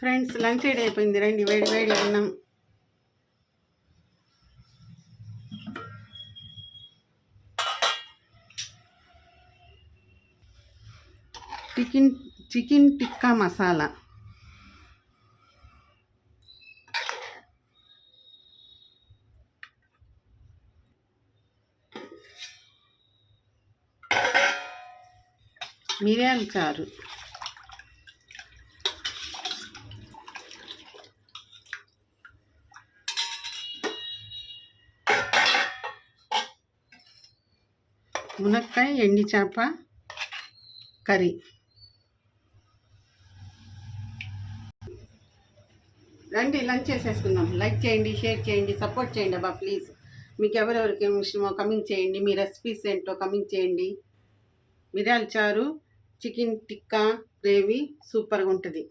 Friends lunch ready అయిపోయింది. రండి వేడి వేడి అన్నం. Chicken chicken tikka masala. మిరియాల చారు. మునక్కాయ ఎండి చేప కర్రీ. రండి లంచ్ చేసేసుకుందాం. లైక్ చేయండి షేర్ చేయండి సపోర్ట్ చేయండి అబ్బా ప్లీజ్. మీకు ఎవరెవరికి ఇష్టమో కమెంట్ చేయండి మీ రెసిపీస్ ఏంటో కమెంట్ చేయండి. మిరియాల చారు చికెన్ టిక్కా గ్రేవీ సూపర్గా ఉంటుంది.